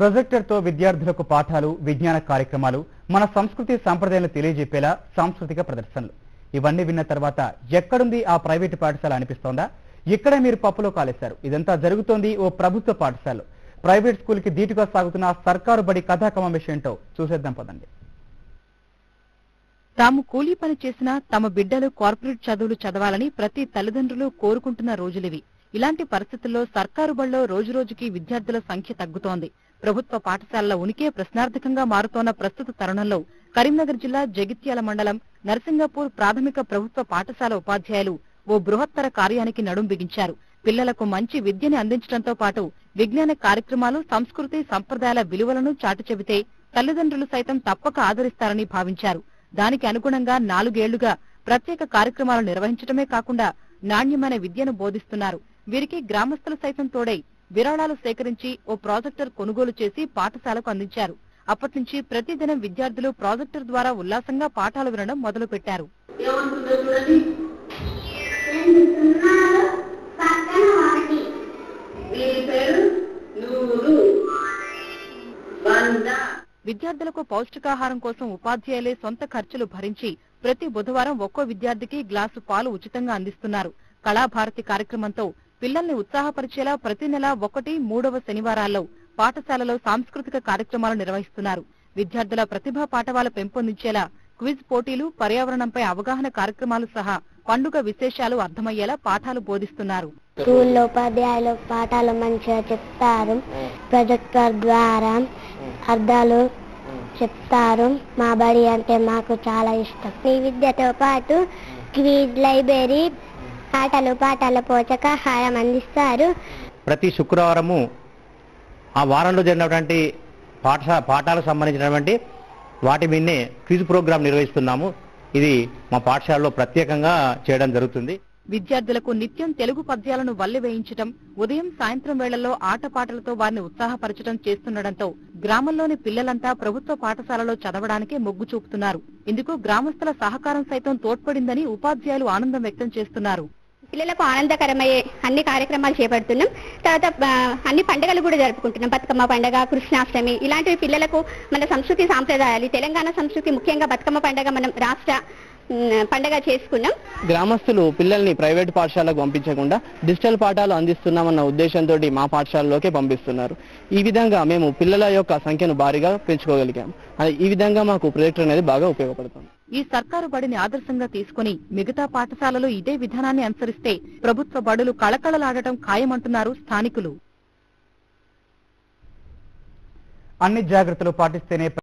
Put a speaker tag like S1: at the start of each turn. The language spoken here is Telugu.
S1: ప్రొజెక్టర్తో విద్యార్థులకు పాఠాలు విజ్ఞాన కార్యక్రమాలు మన సంస్కృతి సంప్రదాయాలు తెలియజెప్పేలా సాంస్కృతిక ప్రదర్శనలు. ఇవన్నీ విన్న తర్వాత ఎక్కడుంది ఆ ప్రైవేటు పాఠశాల అనిపిస్తోందా? ఇక్కడే మీరు పప్పులో కాలేశారు. ఇదంతా జరుగుతోంది ఓ ప్రభుత్వ పాఠశాల ప్రైవేట్ స్కూల్కి ధీటుగా సాగుతున్న సర్కారు బడి కథా విషయంతో చూసేద్దాం పదండి.
S2: తాము కూలీ పని చేసినా తమ బిడ్డలు కార్పొరేట్ చదువులు చదవాలని ప్రతి తల్లిదండ్రులు కోరుకుంటున్న రోజులివి. ఇలాంటి పరిస్థితుల్లో సర్కారు బడిలో రోజురోజుకి విద్యార్థుల సంఖ్య తగ్గుతోంది. ప్రభుత్వ పాఠశాలల ఉనికే ప్రశ్నార్థకంగా మారుతోన్న ప్రస్తుత తరుణంలో కరీంనగర్ జిల్లా జగిత్యాల మండలం నరసింగపూర్ ప్రాథమిక ప్రభుత్వ పాఠశాల ఉపాధ్యాయులు ఓ బృహత్తర కార్యానికి నడుం బిగించారు. పిల్లలకు మంచి విద్యని అందించడంతో పాటు విజ్ఞాన కార్యక్రమాలు సంస్కృతి సంప్రదాయాల విలువలను చాటు చెబితే తల్లిదండ్రులు సైతం తప్పక ఆదరిస్తారని భావించారు. దానికి అనుగుణంగా నాలుగేళ్ళుగా ప్రత్యేక కార్యక్రమాలు నిర్వహించడమే కాకుండా నాణ్యమైన విద్యను బోధిస్తున్నారు. వీరికి గ్రామస్తులు సైతం తోడై విరాళాలు సేకరించి ఓ ప్రాజెక్టర్ కొనుగోలు చేసి పాఠశాలకు అందించారు. అప్పటి ప్రతిదినం విద్యార్థులు ప్రాజెక్టర్ ద్వారా ఉల్లాసంగా పాఠాలు వినడం మొదలుపెట్టారు.
S3: పెట్టారు
S2: విద్యార్థులకు పౌష్టికాహారం కోసం ఉపాధ్యాయులే సొంత ఖర్చులు భరించి ప్రతి బుధవారం ఒక్కో విద్యార్థికి గ్లాసు పాలు ఉచితంగా అందిస్తున్నారు. కళాభారతి కార్యక్రమంతో పిల్లల్ని ఉత్సాహపరిచేలా ప్రతి నెల ఒకటి మూడవ శనివారాల్లో పాఠశాలలో సాంస్కృతిక కార్యక్రమాలు నిర్వహిస్తున్నారు. విద్యార్థుల ప్రతిభా పాఠవాలు పెంపొందించేలా క్విజ్ పోటీలు పర్యావరణంపై అవగాహన కార్యక్రమాలు సహా పండుగ విశేషాలు అర్థమయ్యేలా పాఠాలు బోధిస్తున్నారు.
S4: స్కూల్లో ఉపాధ్యాయులు పాఠాలు మంచిగా చెప్తారు. ప్రొజెక్టర్ ద్వారా అర్థాలు చెప్తారు. మా బడి అంటే మాకు చాలా ఇష్టం. ఈ విద్యతో పాటు క్విజ్ లైబ్రరీ ఆటలు పాటల పోషకాహారం అందిస్తారు.
S5: ప్రతి శుక్రవారము ఆ వారంలో జరిగినటువంటి పాఠశా పాఠాలకు సంబంధించినటువంటి వాటి మీదనే క్విజ్ ప్రోగ్రాం నిర్వహిస్తున్నాము. ఇది మా పాఠశాలలో ప్రత్యేకంగా చేయడం జరుగుతుంది.
S2: విద్యార్థులకు నిత్యం తెలుగు పద్యాలను వల్లెవేయించటం ఉదయం సాయంత్రం వేళల్లో ఆటపాటలతో వారిని ఉత్సాహపరచడం చేస్తుండటంతో గ్రామంలోని పిల్లలంతా ప్రభుత్వ పాఠశాలలో చదవడానికే మొగ్గు చూపుతున్నారు. ఇందుకు గ్రామస్తుల సహకారం సైతం తోడ్పడిందని ఉపాధ్యాయులు ఆనందం వ్యక్తం చేస్తున్నారు.
S4: పిల్లలకు ఆనందకరమయ్యే అన్ని కార్యక్రమాలు చేపడుతున్నాం. తర్వాత అన్ని పండుగలు కూడా జరుపుకుంటున్నాం. బతుకమ్మ పండుగ కృష్ణాష్టమి ఇలాంటివి పిల్లలకు మన సంస్కృతి సాంప్రదాయాలు తెలంగాణ సంస్కృతి ముఖ్యంగా బతుకమ్మ పండుగ మనం రాష్ట్ర పండగ చేసుకున్నాం.
S6: గ్రామస్తులు పిల్లల్ని ప్రైవేట్ పాఠశాలకు పంపించకుండా డిజిటల్ పాఠాలు అందిస్తున్నామన్న ఉద్దేశంతో మా పాఠశాలలోకే పంపిస్తున్నారు. ఈ విధంగా మేము పిల్లల యొక్క సంఖ్యను భారీగా పెంచుకోగలిగాం. అది ఈ విధంగా మాకు ప్రొజెక్టర్ అనేది బాగా ఉపయోగపడుతుంది.
S2: ఈ సర్కారు బడిని ఆదర్శంగా తీసుకుని మిగతా పాఠశాలలు ఇదే విధానాన్ని అనుసరిస్తే ప్రభుత్వ బడులు కళకళలాడటం ఖాయమంటున్నారు స్థానికులు.
S1: అన్ని జాగ్రత్తలు పాటిస్తేనే